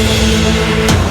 We'll be right back.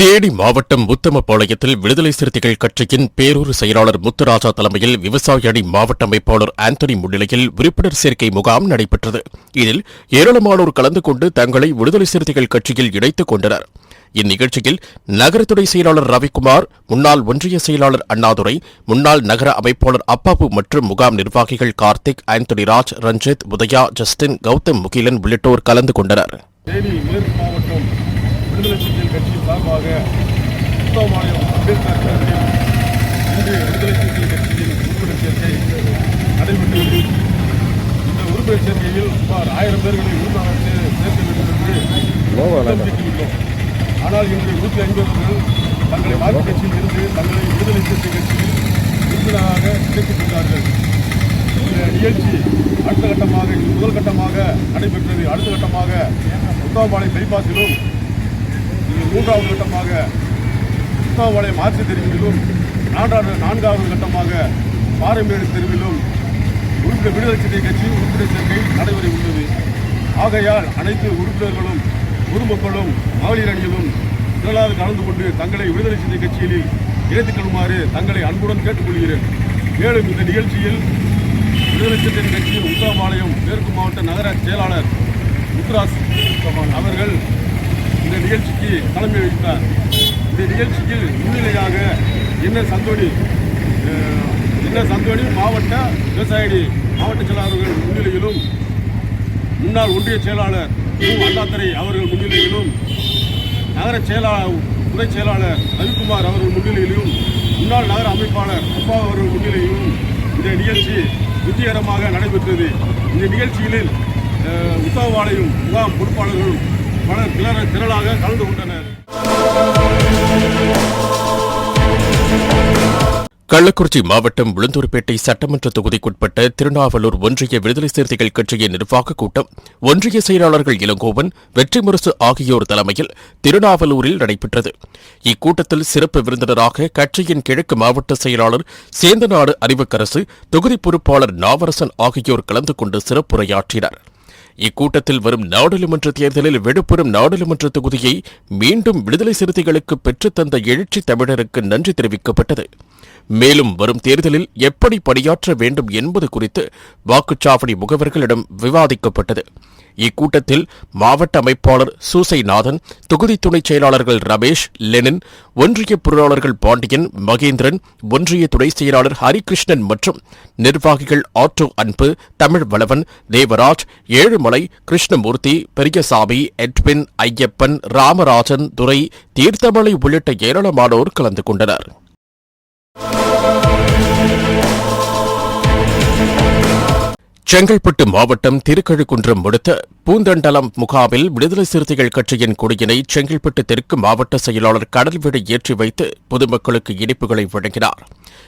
Theni மாவட்டம் உத்தமபாளையத்தில் விடுதலை சிறுத்தைகள் கட்சியின் பேரூர் செயலாளர் முத்துராஜா தலைமையில் விவசாய அணி மாவட்ட அமைப்பாளர் ஆந்தனி முன்னிலையில் உறுப்பினர் சேர்க்கை முகாம் நடைபெற்றது. இதில் ஏராளமானோர் கலந்து கொண்டு தங்களை விடுதலை சிறுத்தைகள் கட்சியில் இணைத்துக் கொண்டனர். இந்நிகழ்ச்சியில் நகரத்துறை செயலாளர் ரவிக்குமார் முன்னாள் ஒன்றிய செயலாளர் அண்ணாதுரை முன்னாள் நகர அமைப்பாளர் அப்பாபு மற்றும் முகாம் நிர்வாகிகள் கார்த்திக் ஆந்தனி ராஜ் ரஞ்சித் உதயா ஜஸ்டின் கௌதம் முகிலன் உள்ளிட்டோர் கலந்து கொண்டனர் தேனி மேற்கு மாவட்டம் விடுதலை சார்பாக உத்தவமாலயம் அம்பேத்கர் நகரில் இன்று விடுதலை சிறுத்தைகள் கட்சியின் உறுப்பினர் சேர்க்கை நடைபெற்றது. இந்த உறுப்பினர் சேர்க்கையில் சுமார் ஆயிரம் பேர்களை உறுப்பினர் சேர்க்க வேண்டும் என்று ஆனால் இன்று நூற்றி ஐம்பது பேர்கள் தங்களை மாற்றுக் கட்சியில் இருந்து தங்களை விடுதலை சிறுத்தை கட்சியில் உறுப்பினராக சேர்த்துக்கொண்டார்கள் இந்த நிகழ்ச்சி அடுத்த கட்டமாக முதல் கட்டமாக நடைபெற்றது. அடுத்த கட்டமாக உத்தவபாளையம் பைபாஸிலும் மூன்றாவது கட்டமாக உத்தவபாளையம் ஆட்சி தெருவிலும் நான்காவது நான்காவது கட்டமாக பாறைமேடு தெருவிலும் உறுப்பினர் விடுதலை சிறுத்தை கட்சி உறுப்பினர் சேர்க்கை நடைபெற உள்ளது. ஆகையால் அனைத்து உறுப்பினர்களும் பொதுமக்களும் மகளிர் அணியிலும் திரளாக கலந்து கொண்டு தங்களை விடுதலை சிறுத்தை கட்சியில் இணைத்துக் கொள்ளுமாறு தங்களை அன்புடன் கேட்டுக்கொள்கிறேன். மேலும் இந்த நிகழ்ச்சியில் விடுதலை சிறுத்தை கட்சியின் உத்தரமாலயம் மேற்கு மாவட்ட நகர செயலாளர் முத்ராஸ் அவர்கள் இந்த நிகழ்ச்சிக்கு தலைமை வகித்தார். இந்த நிகழ்ச்சிக்கு முன்னிலையாக என்ன சந்தோணி என்ன சந்தோணி மாவட்ட விவசாயி மாவட்ட செயலாளர்கள் முன்னிலையிலும் முன்னாள் ஒன்றிய செயலாளர் மு. அவர்கள் முன்னிலையிலும் நகர செயலாளர் துறை செயலாளர் ரவிக்குமார் அவர்கள் முன்னிலையிலும் முன்னாள் நகர அமைப்பாளர் அப்பா அவர்கள் முன்னிலையிலும் இந்த நிகழ்ச்சி வெற்றிகரமாக நடைபெற்றது. இந்த நிகழ்ச்சியில் அஹ், உத்தரவாளையும் முகாம் பொறுப்பாளர்களும் பலர் திரள திரளாக கலந்து கொண்டனர். கள்ளக்குறிச்சி மாவட்டம் உளுந்தூர்பேட்டை சட்டமன்ற தொகுதிக்குட்பட்ட திருநாவலூர் ஒன்றிய விடுதலை சிறுத்தைகள் கட்சியின் நிர்வாகக் கூட்டம் ஒன்றிய செயலாளர்கள் இளங்கோவன் வெற்றிமுரசு ஆகியோர் தலைமையில் திருநாவலூரில் நடைபெற்றது. இக்கூட்டத்தில் சிறப்பு விருந்தினராக கட்சியின் கிழக்கு மாவட்ட செயலாளர் சேந்தநாடு அறிவுக்கரசு தொகுதி பொறுப்பாளர் நாவரசன் ஆகியோர் கலந்து கொண்டு சிறப்புரையாற்றினர். இக்கூட்டத்தில் வரும் நாடாளுமன்ற தேர்தலில் விழுப்புரம் நாடாளுமன்ற தொகுதியை மீண்டும் விடுதலை சிறுத்தைகளுக்கு பெற்றுத்தந்த எழுச்சி தமிழருக்கு நன்றி தெரிவிக்கப்பட்டது. மேலும் வரும் தேர்தலில் எப்படி பணியாற்ற வேண்டும் என்பது குறித்து வாக்குச்சாவடி முகவர்களிடம் விவாதிக்கப்பட்டது. இக்கூட்டத்தில் மாவட்ட அமைப்பாளர் சூசைநாதன் தொகுதி துணைச் செயலாளர்கள் ரமேஷ் லெனின் ஒன்றிய பொருளாளர்கள் பாண்டியன் மகேந்திரன் ஒன்றிய துணை செயலாளர் ஹரிகிருஷ்ணன் மற்றும் நிர்வாகிகள் ஆட்டோ அன்பு தமிழ் வளவன் தேவராஜ் ஏழுமலை கிருஷ்ணமூர்த்தி பெரியசாமி எட்வின் ஐயப்பன் ராமராஜன் துரை தீர்த்தமலை உள்ளிட்ட ஏராளமானோர் கலந்து கொண்டனர். செங்கல்பட்டு மாவட்டம் திருக்கழுக்குன்றம் அடுத்த பூந்தண்டலம் முகாமில் விடுதலை சிறுத்தைகள் கட்சியின் கொடியினை செங்கல்பட்டு தெற்கு மாவட்ட செயலாளர் கடல்வீடு ஏற்றி வைத்து பொதுமக்களுக்கு இனிப்புகளை வழங்கினார்.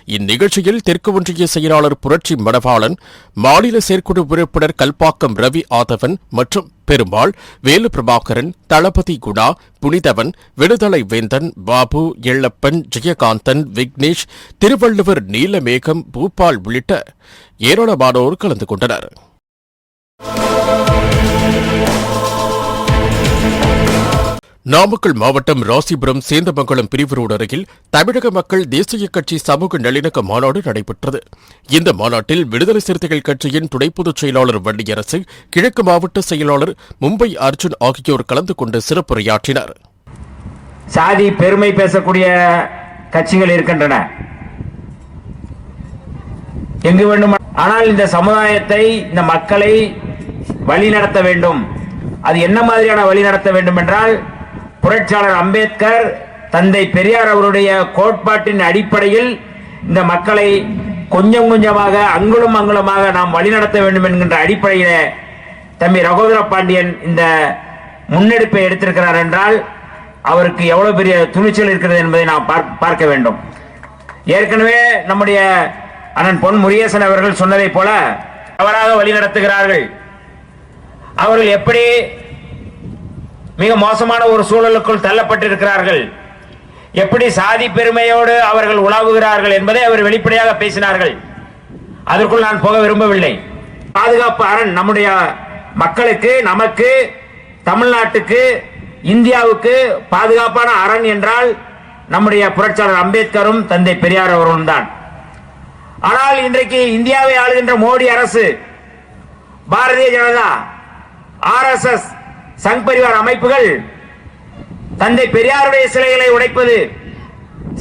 இந்நிகழ்ச்சியில் தெற்கு ஒன்றிய செயலாளர் புரட்சி மணவாளன் மாநில செயற்குழு உறுப்பினர் கல்பாக்கம் ரவி ஆதவன் மற்றும் பெருமாள் வேலு பிரபாகரன் தளபதி குணா புனிதவன் விடுதலை வேந்தன் பாபு எள்ளப்பன் ஜெயகாந்தன் விக்னேஷ் திருவள்ளுவர் நீலமேகம் பூபால் உள்ளிட்ட ஏராளமானோர் கலந்து கொண்டனர். நாமக்கல் மாவட்டம் ராசிபுரம் சேந்தமங்கலம் பிரிவு ரோடு அருகில் தமிழக மக்கள் தேசிய கட்சி சமூக நல்லிணக்க மாநாடு நடைபெற்றது. இந்த மாநாட்டில் விடுதலை சிறுத்தைகள் கட்சியின் துணை பொதுச் செயலாளர் வள்ளியரசு கிழக்கு மாவட்ட செயலாளர் மும்பை அர்ஜுன் ஆகியோர் கலந்து கொண்டு சிறப்புரையாற்றினர். சாதி பெருமை பேசக்கூடிய கட்சிகள் இருக்கின்றன. எங்கு வேண்டும்? ஆனால் இந்த சமுதாயத்தை இந்த மக்களை வழிநடத்த வேண்டும். அது என்ன மாதிரியான வழி நடத்த வேண்டும் என்றால் புரட்சியாளர் அம்பேத்கர் தந்தை பெரியார் அவருடைய கோட்பாட்டின் அடிப்படையில் இந்த மக்களை கொஞ்சம் கொஞ்சமாக அங்குலம் அங்குலமாக நாம் வழிநடத்த வேண்டும் என்கின்ற அடிப்படையில் தம்பி ரகோதர பாண்டியன் இந்த முன்னெடுப்பை எடுத்திருக்கிறார் என்றால் அவருக்கு எவ்வளவு பெரிய துணிச்சல் இருக்கிறது என்பதை நாம் பார்க்க- பார்க்க வேண்டும். ஏற்கனவே நம்முடைய அண்ணன் பொன் முருகேசன் அவர்கள் சொன்னதைப் போல தவறாக வழிநடத்துகிறார்கள். அவர்கள் எப்படி மிக மோசமான ஒரு சூழலுக்குள் தள்ளப்பட்டிருக்கிறார்கள். எப்படி சாதி பெருமையோடு அவர்கள் உலாவுகிறார்கள் என்பதை அவர் வெளிப்படையாக பேசினார்கள். அதற்குள் நான் போக விரும்பவில்லை. பாதுகாப்பு அரண் நம்முடைய மக்களுக்கு நமக்கு தமிழ்நாட்டுக்கு இந்தியாவுக்கு பாதுகாப்பான அரண் என்றால் நம்முடைய புரட்சியாளர் அம்பேத்கரும் தந்தை பெரியார் அவர்களும் தான். ஆனால் இன்றைக்கு இந்தியாவை ஆளுகின்ற மோடி அரசு பாரதிய ஜனதா ஆர்எஸ்எஸ் சங் பரிவார் அமைப்புகள் தந்தை பெரியாருடைய சிலைகளை உடைப்பது.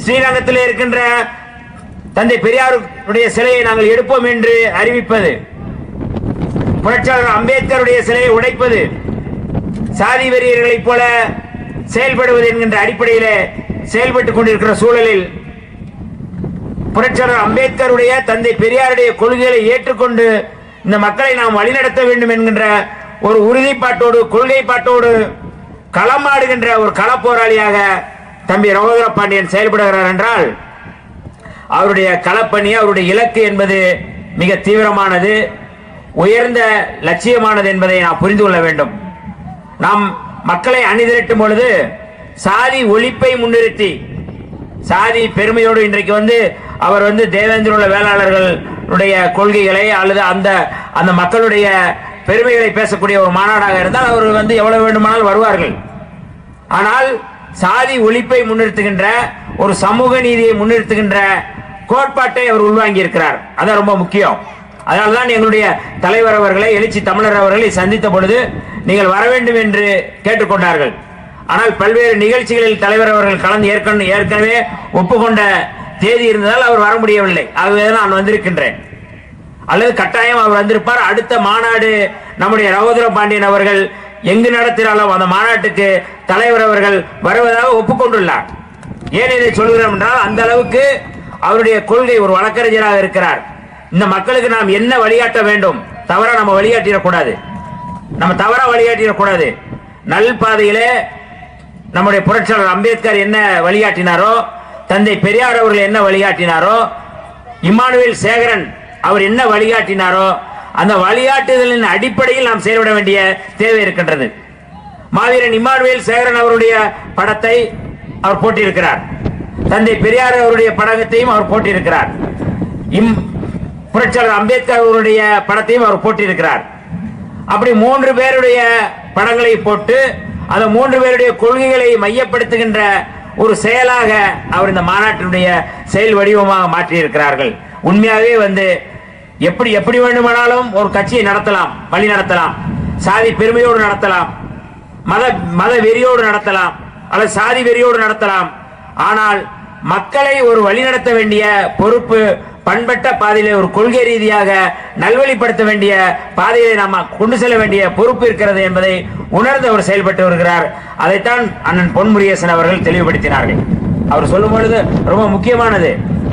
ஸ்ரீரங்கத்தில் இருக்கின்ற தந்தை பெரியாருடைய சிலையை நாங்கள் எடுப்போம் என்று அறிவிப்பது. புரட்சியாளர் அம்பேத்கருடைய சிலையை உடைப்பது. சாதி வெறியர்களைப் போல செயல்படுவது என்கின்ற அடிப்படையில் செயல்பட்டுக் கொண்டிருக்கிற சூழலில் புரட்சியாளர் அம்பேத்கருடைய தந்தை பெரியாருடைய கொள்கைகளை ஏற்றுக்கொண்டு இந்த மக்களை நாம் வழிநடத்த வேண்டும் என்கின்ற ஒரு உறுதிப்பாட்டோடு கொள்கைப்பாட்டோடு களமாடுகின்ற ஒரு களப்போராளியாக தம்பி ரகோதர பாண்டியன் செயல்படுகிறார் என்றால் அவருடைய களப்பணி அவருடைய இலக்கு என்பது மிக தீவிரமானது உயர்ந்த லட்சியமானது என்பதை நாம் புரிந்து கொள்ள வேண்டும். நாம் மக்களை அணிதிரட்டும் பொழுது சாதி ஒழிப்பை முன்னிறுத்தி சாதி பெருமையோடு இன்றைக்கு வந்து அவர் வந்து தேவேந்திர உள்ள வேளாளர்களுடைய கொள்கைகளை அல்லது அந்த அந்த மக்களுடைய பெருமைகளை பேசக்கூடிய ஒரு மாநாடாக இருந்தால் அவர் வந்து எவ்வளவு வேண்டுமானால் வருவார்கள். ஆனால் சாதி ஒழிப்பை முன்னிறுத்துகின்ற ஒரு சமூக நீதியை முன்னிறுத்துகின்ற கோட்பாட்டை அவர் உள்வாங்கி இருக்கிறார் அதான் ரொம்ப முக்கியம். அதனால்தான் எங்களுடைய தலைவர் அவர்களை எழுச்சி தமிழர் அவர்களை சந்தித்த பொழுது நீங்கள் வர வேண்டும் என்று கேட்டுக்கொண்டார்கள். ஆனால் பல்வேறு நிகழ்ச்சிகளில் தலைவர் அவர்கள் கலந்து ஏற்கனவே ஏற்கனவே ஒப்புக்கொண்ட தேதி இருந்ததால் அவர் வர முடியவில்லை. ஆகவே நான் வந்திருக்கின்றேன். அல்லது கட்டாயம் அவர் வந்திருப்பார். அடுத்த மாநாடு நம்முடைய ரகோதர பாண்டியன் அவர்கள் எங்கு நடத்தினாலும் அந்த மாநாட்டுக்கு தலைவர் அவர்கள் வருவதாக ஒப்புக்கொண்டுள்ளார். ஏன் இதை சொல்கிறோம் என்றால் அந்த அளவுக்கு அவருடைய கொள்கை ஒரு வழக்கறிஞராக இருக்கிறார். இந்த மக்களுக்கு நாம் என்ன வழிகாட்ட வேண்டும்? தவறா நம்ம வழிகாட்டிடக்கூடாது நம்ம தவறா வழிகாட்டிடக்கூடாது நல் பாதையிலே நம்முடைய புரட்சியாளர் அம்பேத்கர் என்ன வழிகாட்டினாரோ தந்தை பெரியார் அவர்கள் என்ன வழிகாட்டினாரோ இம்மானுவேல் சேகரன் அவர் என்ன வழிகாட்டினாரோ அந்த வழிகாட்டுதலின் அடிப்படையில் நாம் செயல்பட வேண்டிய தேவை இருக்கின்றது. மாவீரன் இம்மானுவேல் சேகரன் அவருடைய படத்தை அவர் போட்டியிருக்கிறார் தந்தை பெரியார் அவருடைய படத்தையும் அவர் போட்டியிருக்கிறார் இம் புரட்சியாளர் அம்பேத்கர் அவருடைய படத்தையும் அவர் போட்டியிருக்கிறார் அப்படி மூன்று பேருடைய படங்களை போட்டு அந்த மூன்று பேருடைய கொள்கைகளை மையப்படுத்துகின்ற ஒரு செயலாக அவர் இந்த மாநாட்டினுடைய செயல் வடிவமாக மாற்றியிருக்கிறார்கள். உண்மையாகவே வந்து எப்படி எப்படி வேண்டுமானாலும் ஒரு கட்சியை நடத்தலாம் வழி நடத்தலாம் சாதி பெருமையோடு நடத்தலாம் மத மத வெறியோடு நடத்தலாம் அல்லது சாதி வெறியோடு நடத்தலாம். ஆனால் மக்களை ஒரு வழி நடத்த வேண்டிய பொறுப்பு பண்பட்ட பாதையிலே ஒரு கொள்கை ரீதியாக நல்வழிப்படுத்த வேண்டிய பாதையை நாம் கொண்டு செல்ல வேண்டிய பொறுப்பு இருக்கிறது என்பதை உணர்ந்து அவர் செயல்பட்டு வருகிறார். அதைத்தான் அண்ணன் பொன்முருகேசன் அவர்கள் தெளிவுபடுத்தினார்கள். அவர் சொல்லும் பொழுது ரொம்ப முக்கியமானது.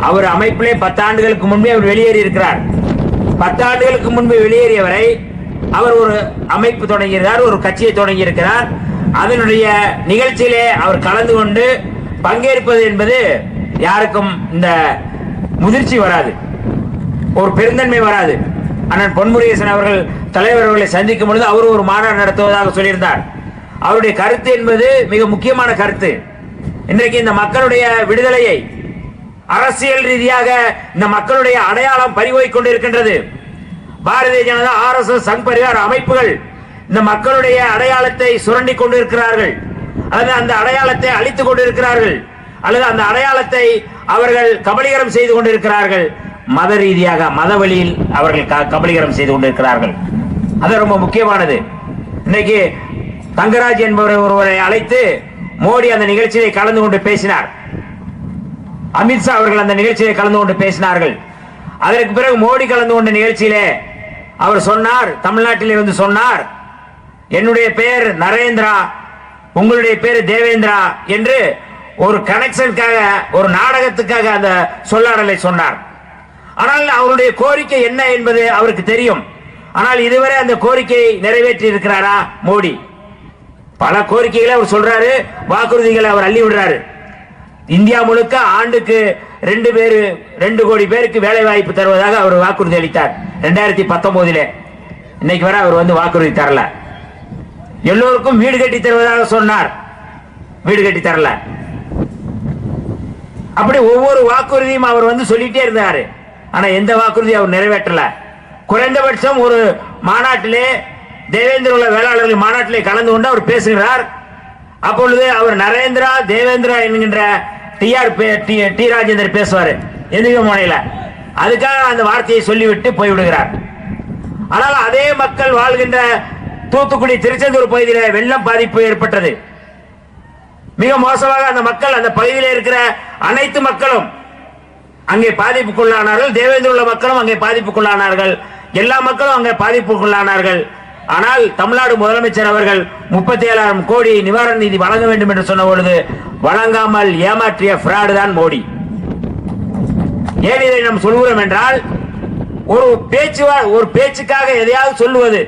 அவர் அமைப்பிலே பத்தாண்டுகளுக்கு முன்பே அவர் வெளியேறி இருக்கிறார் பத்தாண்டுகளுக்கு முன்பு வெளியேறியவரை அவர் ஒரு அமைப்பு தொடங்கியிருக்கிறார் ஒரு கட்சியை தொடங்கியிருக்கிறார். அதனுடைய நிகழ்ச்சியிலே அவர் கலந்து கொண்டு பங்கேற்பது என்பது யாருக்கும் இந்த முதிர்ச்சி வராது. ஒரு பெருந்தன்மை வராது. அண்ணன் பொன்முருகேசன் அவர்கள் தலைவர்களை சந்திக்கும் பொழுது அவர் ஒரு மாநாடு நடத்துவதாக சொல்லியிருந்தார். அவருடைய கருத்து என்பது மிக முக்கியமான கருத்து. இன்றைக்கு இந்த மக்களுடைய விடுதலையை அரசியல் ரீதியாக இந்த மக்களுடைய அடையாளம் பறிவோய் கொண்டிருக்கின்றது. Bharatiya Janata R S S Sangh Parivar அமைப்புகள் இந்த மக்களுடைய அடையாளத்தை சுரண்டி கொண்டிருக்கிறார்கள். அல்லது அந்த அடையாளத்தை அழித்துக் கொண்டிருக்கிறார்கள். அல்லது அந்த அடையாளத்தை அவர்கள் கபலீகரம் செய்து கொண்டிருக்கிறார்கள். மத ரீதியாக மத வழியில் அவர்கள் க- கபலீகரம் செய்து கொண்டிருக்கிறார்கள். அது ரொம்ப முக்கியமானது. இன்னைக்கு தங்கராஜ் என்பவர் ஒருவரை அழைத்து மோடி அந்த நிகழ்ச்சியை கலந்து கொண்டு பேசினார். அமித்ஷா அவர்கள் அந்த நிகழ்ச்சியிலே கலந்து கொண்டு பேசினார்கள். அதற்கு பிறகு மோடி கலந்து கொண்ட நிகழ்ச்சியிலே அவர் சொன்னார் தமிழ்நாட்டில் இருந்து சொன்னார் என்னுடைய பெயர் நரேந்திரா உங்களுடைய பேர் தேவேந்திரா என்று ஒரு கனெக்ஷனுக்காக ஒரு நாடகத்துக்காக அந்த சொல்லாடலை சொன்னார். ஆனால் அவருடைய கோரிக்கை என்ன என்பது அவருக்கு தெரியும். ஆனால் இதுவரை அந்த கோரிக்கையை நிறைவேற்றி இருக்கிறாரா மோடி? பல கோரிக்கைகளை அவர் சொல்றாரு வாக்குறுதிகளை அவர் அள்ளி விடுறாரு. இந்தியா முழுக்க ஆண்டுக்கு ரெண்டு பேர் ரெண்டு கோடி பேருக்கு வேலை வாய்ப்பு தருவதாக அவர் வாக்குறுதி அளித்தார். ரெண்டாயிரத்தி பத்தொன்பதிலே இன்னைக்கு வரை அவர் வந்து வாக்குறுதி தரல. எல்லோருக்கும் வீடு கட்டி தருவதாக சொன்னார். வீடு கட்டி தரல. அப்படி ஒவ்வொரு வாக்குறுதியும் அவர் வந்து சொல்லிட்டே இருந்தார். ஆனா எந்த வாக்குறுதியும் அவர் நிறைவேற்றல. குறைந்தபட்சம் ஒரு மாநாட்டிலே தேவேந்திர உள்ள வேளாளர்கள் மாநாட்டிலே கலந்து கொண்டு அவர் பேசுகிறார். அப்பொழுது அவர் நரேந்திரா தேவேந்திரா என்கின்ற டி டி ராஜேந்தர் பேசுவார். எந்திரிக்க முனையில்? அதுக்காக அந்த வார்த்தையை சொல்லிவிட்டு போய்விடுகிறார். ஆனால் அதே மக்கள் வாழ்கின்ற தூத்துக்குடி திருச்செந்தூர் பகுதியில் வெள்ளம் பாதிப்பு ஏற்பட்டது. மிக மோசமாக அந்த மக்கள் அந்த பகுதியில் இருக்கிற அனைத்து மக்களும் அங்கே பாதிப்புக்குள்ளானார்கள். தேவேந்திர உள்ள மக்களும் அங்கே பாதிப்புக்குள்ளானார்கள். எல்லா மக்களும் அங்கே பாதிப்புக்குள்ளானார்கள். ஆனால் தமிழ்நாடு முதலமைச்சர் அவர்கள் முப்பத்தி ஏழாயிரம் கோடி நிவாரண நிதி வழங்க வேண்டும் என்று சொன்ன பொழுது வழங்காமல் ஏமாற்றிய பிராடு தான் மோடி. ஏன் இதை நாம் சொல்கிறோம் என்றால் ஒரு பேச்சு ஒரு பேச்சுக்காக எதையாவது சொல்லுவது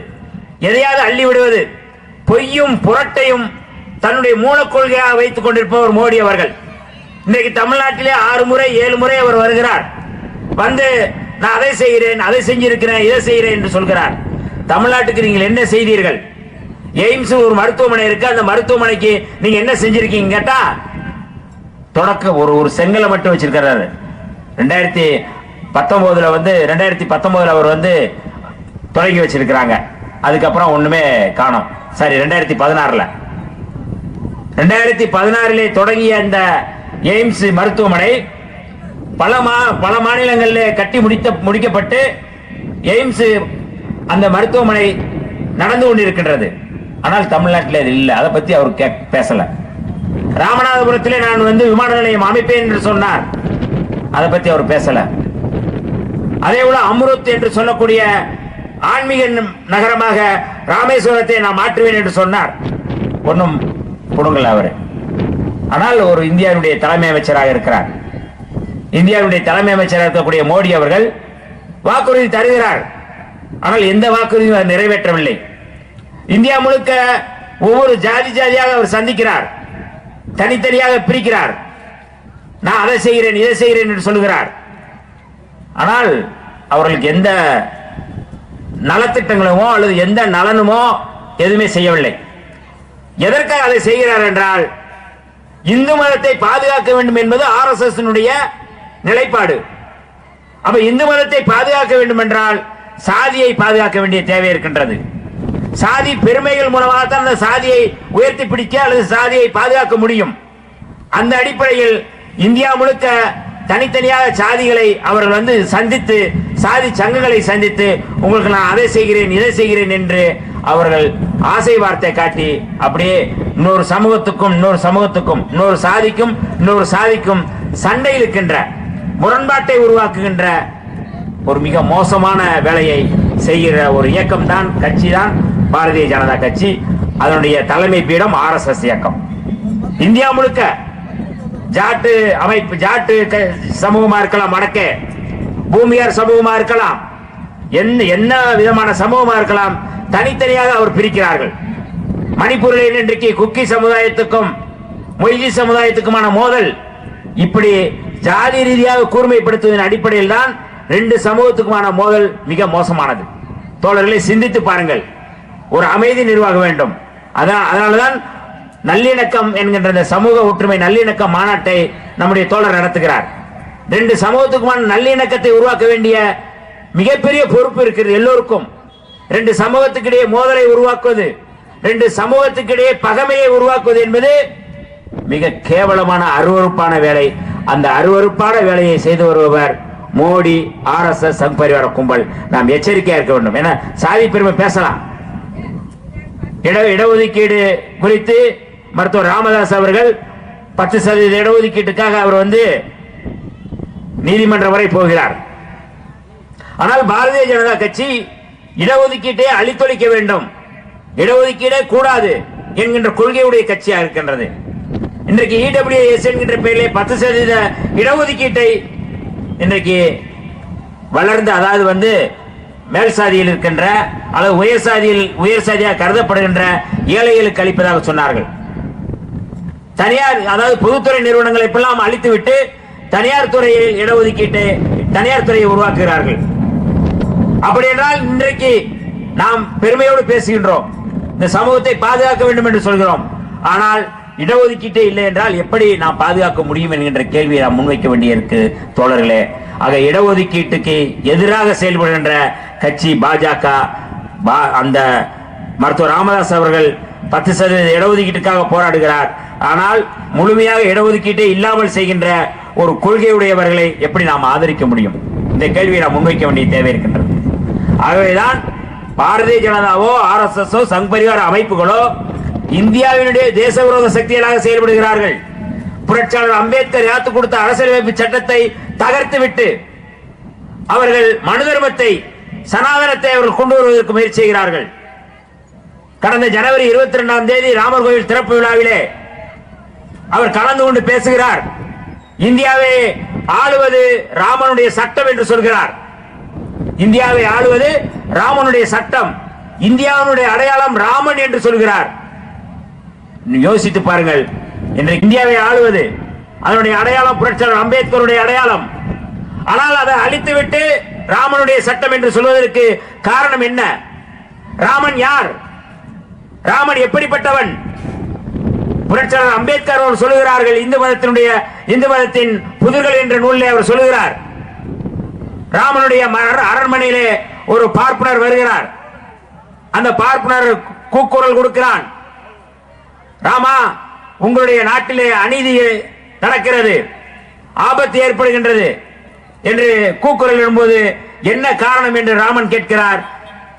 எதையாவது அள்ளி விடுவது பொய்யும் புரட்டையும் தன்னுடைய மூலக்கொள்கையாக வைத்துக் கொண்டிருப்பவர் மோடி அவர்கள். இன்றைக்கு தமிழ்நாட்டிலே ஆறு முறை ஏழு முறை அவர் வருகிறார். வந்து நான் அதை செய்கிறேன் அதை செஞ்சிருக்கிறேன் இதை செய்கிறேன் என்று சொல்கிறார். தமிழ்நாட்டுக்கு நீங்கள் என்ன செய்தீர்கள்? எய்ம்ஸ் ஒரு மருத்துவமனை இருக்கு. அந்த மருத்துவமனைக்கு நீங்க என்ன செஞ்சிருக்கீங்க கேட்டா தொடக்க ஒரு ஒரு செங்கலை மட்டும் வச்சிருக்கிறாரு. ரெண்டாயிரத்தி பத்தொன்பதுல வந்து ரெண்டாயிரத்தி பத்தொன்பதுல அவர் வந்து தொடங்கி வச்சிருக்கிறாங்க. அதுக்கப்புறம் ஒண்ணுமே காணும். சரி ரெண்டாயிரத்தி பதினாறுல. ரெண்டாயிரத்தி பதினாறிலே தொடங்கிய அந்த எய்ம்ஸ் மருத்துவமனை பல மா பல மாநிலங்களில் கட்டி முடித்த முடிக்கப்பட்டு எய்ம்ஸ் அந்த மருத்துவமனை நடந்து கொண்டிருக்கின்றது. ஆனால் தமிழ்நாட்டில் அது இல்லை. அதை பற்றி அவர் கே- பேசலை. ராமநாதபுரத்திலே நான் வந்து விமான நிலையம் அமைப்பேன் என்று சொன்னார். அதை பற்றி அவர் பேசலை. அதே போல அம்ருத் என்று சொல்லக்கூடிய ஆன்மீக நகரமாக ராமேஸ்வரத்தை நான் மாற்றுவேன் என்று சொன்னார். ஒன்றும் புடுங்கல அவர். ஆனால் ஒரு இந்தியாவுடைய தலைமை அமைச்சராக இருக்கிறார். இந்தியாவுடைய தலைமை அமைச்சராக இருக்கக்கூடிய மோடி அவர்கள் வாக்குறுதி தருகிறார். ஆனால் எந்த வாக்குறுதியும் நிறைவேற்றவில்லை. இந்தியா முழுக்க ஒவ்வொரு ஜாதி ஜாதியாக அவர் சந்திக்கிறார். தனித்தனியாக பிரிக்கிறார். நான் அதை செய்கிறேன் இதை செய்கிறேன் என்று சொல்லுகிறார். ஆனால் அவர்களுக்கு எந்த நலத்திட்டங்களுமோ அல்லது எந்த நலனுமோ எதுவுமே செய்யவில்லை. எதற்காக அதை செய்கிறார் என்றால் இந்து மதத்தை பாதுகாக்க வேண்டும் என்பது ஆர்எஸ்எஸ் நிலைப்பாடு. அப்ப இந்து மதத்தை பாதுகாக்க வேண்டும் என்றால் சாதியை பாதுகாக்க வேண்டிய தேவை இருக்கின்றது. சாதி பெருமைகள் மூலமாக தான் அந்த சாதியை உயர்த்தி பிடிக்க அல்லது சாதியை பாதுகாக்க முடியும். அந்த அடிப்படையில் இந்தியா முழுக்க தனித்தனியாக சாதிகளை அவர்கள் வந்து சந்தித்து சாதி சங்கங்களை சந்தித்து உங்களுக்கு நான் அதை செய்கிறேன் இதை செய்கிறேன் என்று அவர்கள் ஆசை வார்த்தை காட்டி அப்படியே இன்னொரு சமூகத்துக்கும் இன்னொரு சமூகத்துக்கும் இன்னொரு சாதிக்கும் இன்னொரு சாதிக்கும் சண்டை இருக்கின்ற முரண்பாட்டை உருவாக்குகின்ற ஒரு மிக மோசமான வேலையை செய்கிற ஒரு இயக்கம் தான் கட்சி தான் பாரதிய ஜனதா கட்சி அதனுடைய தலைமை பீடம் ஆர்எஸ்எஸ் இயக்கம். இந்தியா முழுக்க ஜாட்டு அமைப்பு ஜாட்டு க- சமூகமா இருக்கலாம் வடக்கே. பூமியார் சமூகமா இருக்கலாம். என்ன என்ன விதமான சமூகமா இருக்கலாம் தனித்தனியாக அவர் பிரிக்கிறார்கள். மணிப்பூரில் இன்றைக்கு குக்கி சமுதாயத்துக்கும் மொய்ஜி சமுதாயத்துக்குமான மோதல் இப்படி ஜாதி ரீதியாக கூர்மைப்படுத்துவதன் அடிப்படையில் தான் ரெண்டு சமூகத்துக்குமான மோதல் மிக மோசமானது. தோழர்களை சிந்தித்து பாருங்கள். ஒரு அமைதி நிர்வாக வேண்டும். அதான் அதனால்தான் நல்லிணக்கம் என்கின்ற இந்த சமூக ஒற்றுமை நல்லிணக்க மாநாட்டை நம்முடைய தோழர் நடத்துகிறார். ரெண்டு சமூகத்துக்குமான நல்லிணக்கத்தை உருவாக்க வேண்டிய மிகப்பெரிய பொறுப்பு இருக்கிறது எல்லோருக்கும். ரெண்டு சமூகத்துக்கிடையே மோதலை உருவாக்குவது ரெண்டு சமூகத்துக்கிடையே பகமையை உருவாக்குவது என்பது மிக கேவலமான அருவருப்பான வேலை. அந்த அருவருப்பான வேலையை செய்து வருபவர் Modi R S S Sangh Parivar கும்பல். நாம் எச்சரிக்கையா இருக்க வேண்டும். ஏன்னா சாதி பெருமை பேசலாம். இட இடஒதுக்கீடு குறித்து மருத்துவர் ராமதாஸ் அவர்கள் பத்து சதவீத இடஒதுக்கீட்டுக்காக அவர் வந்து நீதிமன்றம் வரை போகிறார். ஆனால் பாரதிய ஜனதா கட்சி இடஒதுக்கீட்டை அழித்தொழிக்க வேண்டும். இடஒதுக்கீடே கூடாது என்கின்ற கொள்கையுடைய கட்சியா இருக்கின்றது. இன்றைக்கு இடபிள்யூஎஸ் என்கின்ற பெயரிலே பத்து சதவீத இடஒதுக்கீட்டை இன்றைக்கு வளர்ந்த அதாவது வந்து மேல் சாதியில் இருக்கின்ற அல்லது உயர் சாதியில் உயர் சாதியாக கருதப்படுகின்ற ஏழைகளுக்கு அளிப்பதாக சொன்னார்கள். தனியார் அதாவது பொதுத்துறை நிறுவனங்களை எல்லாம் அழித்துவிட்டு தனியார் துறையில் இடஒதுக்கீட்டை தனியார் துறையை உருவாக்குகிறார்கள். அப்படி என்றால் இன்றைக்கு நாம் பெருமையோடு பேசுகின்றோம். இந்த சமூகத்தை பாதுகாக்க வேண்டும் என்று சொல்கிறோம். ஆனால் இடஒதுக்கீட்டே இல்லை என்றால் எப்படி நாம் பாதுகாக்க முடியும் என்கின்ற கேள்வியை நாம் முன்வைக்க வேண்டியிருக்கு தோழர்களே. ஆக இடஒதுக்கீட்டுக்கு எதிராக செயல்படுகின்ற கட்சி பாஜக பா- அந்த மருத்துவர் ராமதாஸ் அவர்கள் பத்து சதவீத இடஒதுக்கீட்டுக்காக போராடுகிறார். ஆனால் முழுமையாக இடஒதுக்கீட்டே இல்லாமல் செய்கின்ற ஒரு கொள்கையுடையவர்களை எப்படி நாம் ஆதரிக்க முடியும்? இந்த கேள்வியை நாம் முன்வைக்க வேண்டிய தேவை இருக்கின்றது. ஆகவேதான் Bharatiya ஜனதாவோ R S S Sangh Parivar அமைப்புகளோ இந்தியாவினுடைய தேச விரோத சக்திகளாக செயல்படுகிறார்கள். புரட்சியாளர் அம்பேத்கர் யாத்து கொடுத்த அரசியலமைப்பு சட்டத்தை தகர்த்து விட்டு அவர்கள் மனு தர்மத்தை சனாதனத்தை அவர்கள் கொண்டு வருவதற்கு முயற்சி செய்கிறார்கள். கடந்த ஜனவரி இருபத்தி ரெண்டாம் தேதி ராமர் கோவில் திறப்பு விழாவிலே அவர் கலந்து கொண்டு பேசுகிறார். இந்தியாவை ஆளுவது ராமனுடைய சட்டம் என்று சொல்கிறார். இந்தியாவை ஆளுவது ராமனுடைய சட்டம். இந்தியாவினுடைய அடையாளம் ராமன் என்று சொல்கிறார். யோசித்து பாருங்கள் இன்றைக்கு இந்தியாவை ஆளுவது அதனுடைய அடையாளம் புரட்சியாளர் அம்பேத்கருடைய அடையாளம். ஆனால் அதை அழித்துவிட்டு ராமனுடைய சட்டம் என்று சொல்வதற்கு காரணம் என்ன? ராமன் யார்? ராமன் எப்படிப்பட்டவன்? புரட்சியாளர் அம்பேத்கர் அவர் சொல்லுகிறார்கள் இந்து மதத்தினுடைய இந்து மதத்தின் புதிர்கள் என்ற நூலில் அவர் சொல்லுகிறார். ராமனுடைய அரண்மனையிலே ஒரு பார்ப்பனர் வருகிறார். அந்த பார்ப்பனர் கூக்குரல் கொடுக்கிறான். ராமா உங்களுடைய நாட்டிலே அநீதி நடக்கிறது ஆபத்து ஏற்படுகின்றது. என்று கூக்குரல் எழும்போது என்ன காரணம்? என்று ராமன் கேட்கிறார்.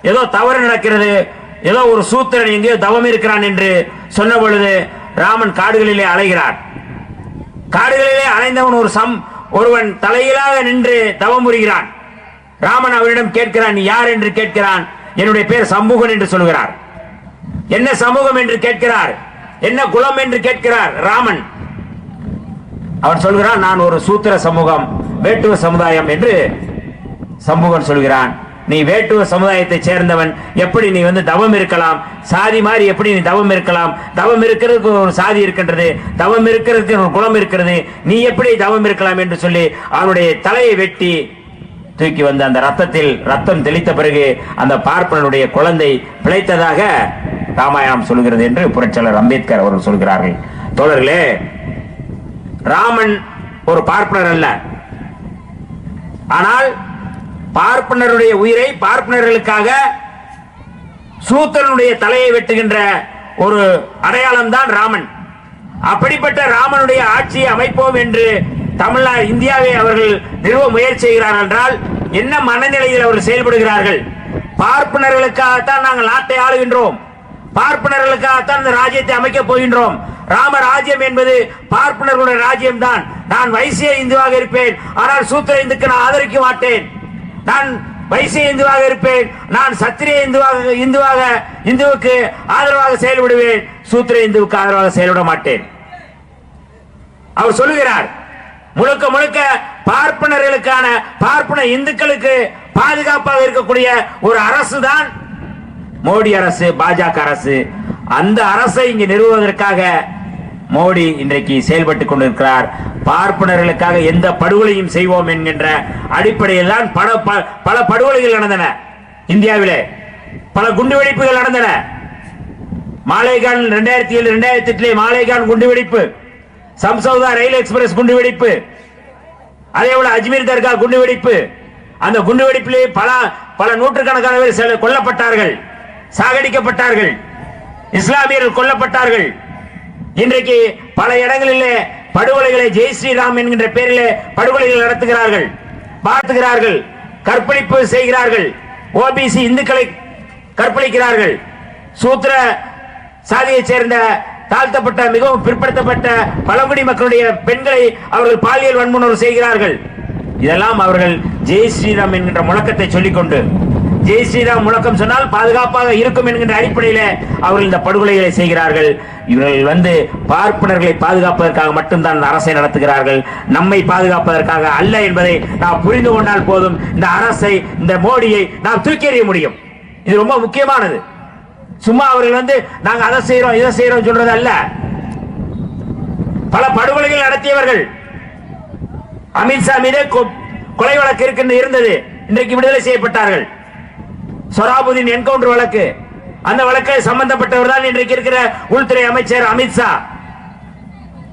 ஏதோ தவறு நடக்கிறது. ஏதோ ஒரு சூத்திரன் எங்கேயோ தவம் இருக்கிறான் என்று சொன்ன பொழுது ராமன் காடுகளிலே அலைகிறார். காடுகளிலே அலைந்தவன் ஒரு சம் ஒருவன் தலையிலாக நின்று தவம் புரிகிறான். ராமன் அவரிடம் கேட்கிறான் நீ யார்? என்று கேட்கிறான். என்னுடைய பேர் சமூகன் என்று சொல்கிறார். என்ன சமூகம்? என்று கேட்கிறார். என்ன குலம்? என்று கேட்கிறார் ராமன். அவர் சொல்கிறான் நான் ஒரு சூத்திர சமூகம். வேட்டுவ சமுதாயம் என்று சம்புகன் சொல்கிறான். நீ வேட்டுவ சமுதாயத்தை சேர்ந்தவன் எப்படி நீ வந்து தவம் இருக்கலாம்? சாதி மாதிரி எப்படி நீ தவம் இருக்கலாம்? தவம் இருக்கிறதுக்கு ஒரு சாதி இருக்கின்றது தவம் இருக்கிறதுக்கு ஒரு குலம் இருக்கிறது நீ எப்படி தவம் இருக்கலாம் என்று சொல்லி அவனுடைய தலையை வெட்டி தூக்கி வந்த அந்த ரத்தத்தில் ரத்தம் தெளித்த பிறகு அந்த பார்ப்பனனுடைய குழந்தை பிழைத்ததாக ராமாயணம் சொல்கிறது என்று புரட்சியாளர் அம்பேத்கர் அவர்கள் சொல்கிறார்கள். தோழர்களே ராமன் ஒரு பார்ப்பனர் அல்ல. ஆனால் பார்ப்பனருடைய உயிரை பார்ப்பனர்களுக்காக சூத்தனுடைய தலையை வெட்டுகின்ற ஒரு அடையாளம் தான் ராமன். அப்படிப்பட்ட ராமனுடைய ஆட்சியை அமைப்போம் என்று தமிழ்நாடு இந்தியாவை அவர்கள் நிறுவ முயற்சி செய்கிறார்கள் என்றால் என்ன மனநிலையில் அவர்கள் செயல்படுகிறார்கள்? பார்ப்பனர்களுக்காகத்தான் நாங்கள் நாட்டை ஆளுகின்றோம். பார்ப்பனர்களுக்காகத்தான் இந்த ராஜ்யத்தை அமைக்கப் போகின்றோம். ராம ராஜ்யம் என்பது பார்ப்பனர்களுடைய ராஜ்யம் தான் நான் வைசிய இந்துவாக இருப்பேன். ஆனால் சூத்திர இந்துக்கு நான் ஆதரிக்க மாட்டேன். நான் வைசிய இந்துவாக இருப்பேன். நான் சத்திரிய இந்துவாக இந்துவாக இந்துவுக்கு ஆதரவாக செயல்படுவேன். சூத்திர இந்துவுக்கு ஆதரவாக செயல்பட மாட்டேன். அவர் சொல்லுகிறார் முழுக்க முழுக்க பார்ப்பனர்களுக்கான பார்ப்பன இந்துக்களுக்கு பாதுகாப்பாக இருக்கக்கூடிய ஒரு அரசு தான் மோடி அரசு பாஜக அரசு அந்த அரசை இங்கு நிறுவுவதற்காக மோடி இன்றைக்கு செயல்பட்டுக் கொண்டிருக்கிறார். பார்ப்பனர்களுக்காக எந்த படுகொலையும் செய்வோம் என்கின்ற அடிப்படையில் தான் பல பல படுகொலைகள் நடந்தன இந்தியாவிலே. பல குண்டுவெடிப்புகள் நடந்தன. மாலேகான் ரெண்டாயிரத்தி ஏழு ரெண்டாயிரத்தி எட்டுல மாலேகான் குண்டுவெடிப்பு சம்சௌதா ரயில் எக்ஸ்பிரஸ் குண்டுவெடிப்பு அதே போல அஜ்மீர் தர்கா குண்டுவெடிப்பு. அந்த குண்டுவெடிப்பிலே பல பல நூற்றுக்கணக்கான பேர் கொல்லப்பட்டார்கள். சாகடிக்கப்பட்டார்கள். இஸ்லாமியர்கள் கொல்லப்பட்டார்கள். இன்றைக்கு பல இடங்களிலே படுகொலைகளை ஜெய் ஸ்ரீராம் என்கின்ற பெயரிலே படுகொலைகள் நடத்துகிறார்கள் பார்த்துகிறார்கள் கற்பழிப்பு செய்கிறார்கள். ஓபிசி இந்துக்களை கற்பழிக்கிறார்கள். சூத்திர சாதியைச் சேர்ந்த தாழ்த்தப்பட்ட மிகவும் பிற்படுத்தப்பட்ட பழங்குடி மக்களுடைய பெண்களை அவர்கள் பாலியல் வன்முணர்வு செய்கிறார்கள். இதெல்லாம் அவர்கள் ஜெய் ஸ்ரீராம் என்கின்ற முழக்கத்தை சொல்லிக்கொண்டு ஜெய் ஸ்ரீராம் முழக்கம் சொன்னால் பாதுகாப்பாக இருக்கும் என்கின்ற அடிப்படையில் அவர்கள் இந்த படுகொலைகளை செய்கிறார்கள். இவர்கள் வந்து பார்ப்பனர்களை பாதுகாப்பதற்காக மட்டும்தான் இந்த அரசை நடத்துகிறார்கள். நம்மை பாதுகாப்பதற்காக அல்ல என்பதை நாம் புரிந்து கொண்டால் போதும். இந்த அரசை இந்த மோடியை நாம் தூக்கி எறிய முடியும். இது ரொம்ப முக்கியமானது. சும்மா அவர்கள் வந்து நாங்கள் அதை செய்யறோம் இதை செய்யறோம் சொல்றது அல்ல. பல படுகொலைகள் நடத்தியவர்கள். அமித்ஷா மீது கொலை வழக்கு இருக்கின்ற இருந்தது. இன்றைக்கு விடுதலை செய்யப்பட்டார்கள். சொராபுதீன் என்கவுண்டர் வழக்கு. அந்த வழக்கில் சம்பந்தப்பட்டவர் தான் இன்றைக்கு இருக்கிற உள்துறை அமைச்சர் அமித்ஷா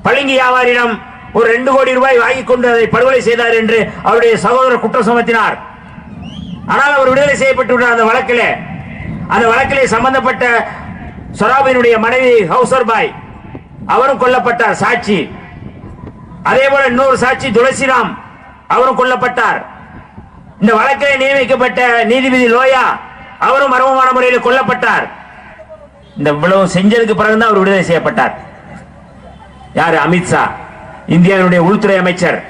பளிங்கு வியாபாரியிடம் ஒரு ரெண்டு கோடி ரூபாய் வாங்கிக் கொண்டு அதை படுகொலை செய்தார் என்று அவருடைய சகோதரர் குற்றம் சுமத்தினார். ஆனால் அவர் விடுதலை செய்யப்பட்டுள்ளார் அந்த வழக்கில் அந்த வழக்கிலே சம்பந்தப்பட்ட சொராபினுடைய மனைவி ஹவுசர் பாய் அவரும் கொல்லப்பட்டார் சாட்சி. அதே போல இன்னொரு சாட்சி துளசிராம் அவரும் கொல்லப்பட்டார். இந்த வழக்கிலே நியமிக்கப்பட்ட நீதிபதி லோயா அவரும் மர்மமான முறையில் கொல்லப்பட்டார். இந்த இவ்வளவு செஞ்சதுக்கு பிறகுதான் அவர் விடுதலை செய்யப்பட்டார். யாரு? அமித்ஷா இந்தியாவினுடைய உள்துறை அமைச்சர்.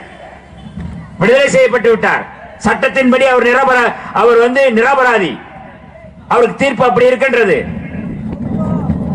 விடுதலை செய்யப்பட்டு விட்டார். சட்டத்தின்படி அவர் நிரபரா அவர் வந்து நிரபராதி. அவருக்கு தீர்ப்பு அப்படி இருக்கின்றது.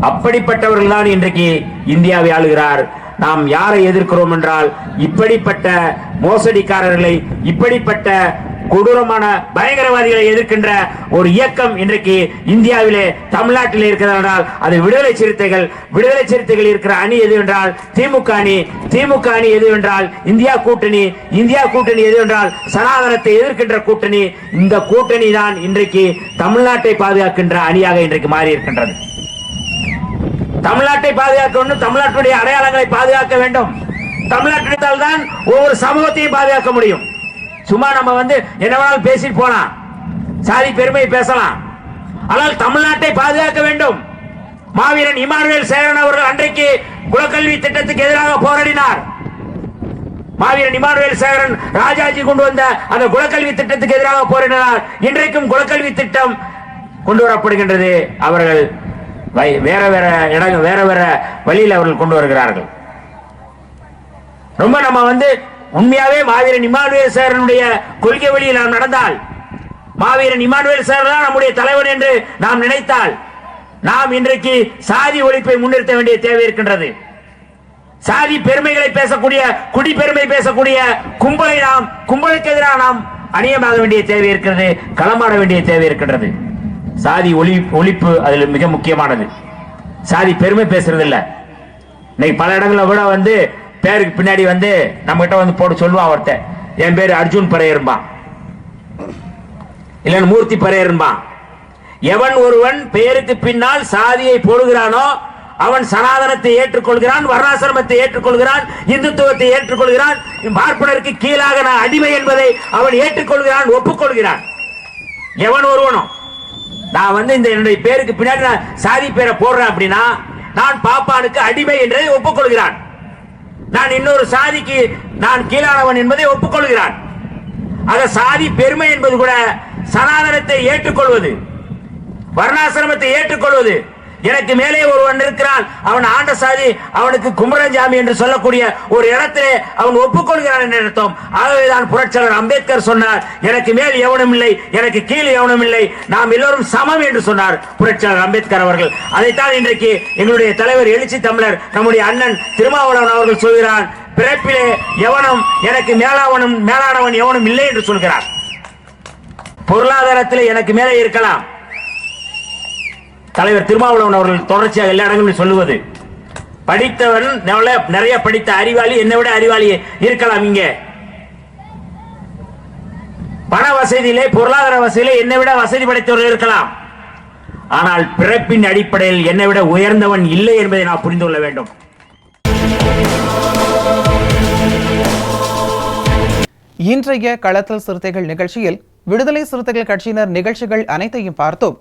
அப்படிப்பட்டவர்கள் தான் இன்றைக்கு இந்தியாவை ஆளுகிறார். நாம் யாரை எதிர்க்கிறோம் என்றால் இப்படிப்பட்ட மோசடிக்காரர்களை இப்படிப்பட்ட கொடூரமான பயங்கரவாதிகளை எதிர்க்கின்ற ஒரு இயக்கம் இன்றைக்கு இந்தியாவிலே தமிழ்நாட்டில் இருக்கிறதால் அது விடுதலை சிறுத்தைகள் விடுதலை சிறுத்தைகள் இருக்கிற அணி எது என்றால் திமுக அணி திமுக அணி எது என்றால் இந்தியா கூட்டணி இந்தியா கூட்டணி எது என்றால் சனாதனத்தை எதிர்க்கின்ற கூட்டணி இந்த கூட்டணி தான் இன்றைக்கு தமிழ்நாட்டை பாதுகாக்கின்ற அணியாக இன்றைக்கு மாறி இருக்கின்றது தமிழ்நாட்டை பாதுகாக்க வேண்டும் தமிழ்நாட்டுடைய அடையாளங்களை பாதுகாக்க வேண்டும். தமிழ்நாட்டில் தான் ஒவ்வொரு சமூகத்தையும் பாதுகாக்க முடியும். சும்மா நம்ம வந்து என்ன வேணாலும் பேசிட்டு போலாம். சாதி பெருமை பேசலாம். ஆனால் தமிழ்நாட்டை பாதுகாக்க வேண்டும். மாவீரன் இமானுவேல் சேரன் அவர்கள் அன்றைக்கு குலக்கல்வி திட்டத்துக்கு எதிராக போராடினார். மாவீரன் இமானுவேல் சேகரன் ராஜாஜி கொண்டு வந்த அந்த குலக்கல்வி திட்டத்துக்கு எதிராக போரிடினார். இன்றைக்கும் குலக்கல்வி திட்டம் கொண்டு வரப்படுகின்றது. அவர்கள் வை- வேற வேற இடங்கள் வேற வேற வழியில் அவர்கள் கொண்டு வருகிறார்கள். ரொம்ப நம்ம வந்து உண்மையாவே மாவீரன் இமானுவேல் சேரனுடைய கொள்கை வழியில் நாம் நடந்தால் மாவீரன் இமானுவேல் சேரன் தான் நம்முடைய தலைவன் என்று நாம் நினைத்தால் நாம் இன்றைக்கு சாதி ஒழிப்பை முன்னிறுத்த வேண்டிய தேவை இருக்கின்றது. சாதி பெருமைகளை பேசக்கூடிய குடி பெருமை பேசக்கூடிய கும்பலை நாம் கும்பலுக்கு எதிராக நாம் அணியமாக வேண்டிய தேவை இருக்கிறது களமாட வேண்டிய தேவை இருக்கின்றது. சாதி ஒளி ஒழிப்பு அதில் மிக முக்கியமானது. சாதி பெருமை பேசுறது இல்லை இன்னைக்கு பல இடங்களில் கூட வந்து பேருக்கு பின்னாடி வந்து நம்ம கிட்ட வந்து போட்டு சொல்லுவான் ஒருத்தன் என் பேர் அர்ஜுன் பரையர்பான் இல்லைன்னு மூர்த்தி பரையர்பான் எவன் ஒருவன் பெயருக்கு பின்னால் சாதியை போடுகிறானோ அவன் சனாதனத்தை ஏற்றுக்கொள்கிறான் வர்ணாசிரமத்தை ஏற்றுக்கொள்கிறான் இந்துத்துவத்தை ஏற்றுக்கொள்கிறான் பார்ப்பனருக்கு கீழாக நான் அடிமை என்பதை அவன் ஏற்றுக்கொள்கிறான் ஒப்புக்கொள்கிறான். எவன் ஒருவனும் நான் வந்து இந்த என்னுடைய பேருக்கு பின்னாடி நான் சாதி பேரை போடுறேன் அப்படின்னா நான் பாப்பானுக்கு அடிமை என்றதை ஒப்புக்கொள்கிறான். நான் இன்னொரு சாதிக்கு நான் கீழானவன் என்பதை ஒப்புக்கொள்கிறான். அத சாதி பெருமை என்பது கூட சனாதனத்தை ஏற்றுக்கொள்வது வர்ணாசிரமத்தை ஏற்றுக்கொள்வது எனக்கு மேலே ஒருவன் இருக்கிறான். அவன் ஆண்ட சாதி அவனுக்கு குமரஞ்சாமி என்று சொல்லக்கூடிய ஒரு இடத்திலே அவன் ஒப்புக்கொள்கிறான் என்று அர்த்தம். ஆகவேதான் புரட்சியாளர் அம்பேத்கர் சொன்னார் எனக்கு மேல் எவனும் இல்லை எனக்கு கீழ் எவனும் இல்லை. நாம் எல்லோரும் சமம் என்று சொன்னார் புரட்சியாளர் அம்பேத்கர் அவர்கள். அதைத்தான் இன்றைக்கு எங்களுடைய தலைவர் எழுச்சி தமிழர் நம்முடைய அண்ணன் திருமாவளவன் அவர்கள் சொல்கிறான் பிறப்பிலே எவனும் எனக்கு மேலாவனும் மேலானவன் எவனும் இல்லை என்று சொல்கிறார். பொருளாதாரத்தில் எனக்கு மேலே இருக்கலாம். தலைவர் திருமாவளவன் அவர்கள் தொடர்ச்சியாக எல்லா இடங்களிலும் சொல்லுவது படித்தவன் நல்ல- நிறைய படித்த அறிவாளி என்னை விட அறிவாளி இருக்கலாம் இங்க. பண வசதியிலே பொருளாதார வசதியிலே என்னை விட வசதி படைத்தவர்கள் இருக்கலாம். ஆனால் பிறப்பின் அடிப்படையில் என்னை விட உயர்ந்தவன் இல்லை என்பதை நான் புரிந்து கொள்ள வேண்டும். இன்றைய களத்தல் சிறுத்தைகள் நிகழ்ச்சியில் விடுதலை சிறுத்தைகள் கட்சியினர் நிகழ்ச்சிகள் அனைத்தையும் பார்த்தோம்.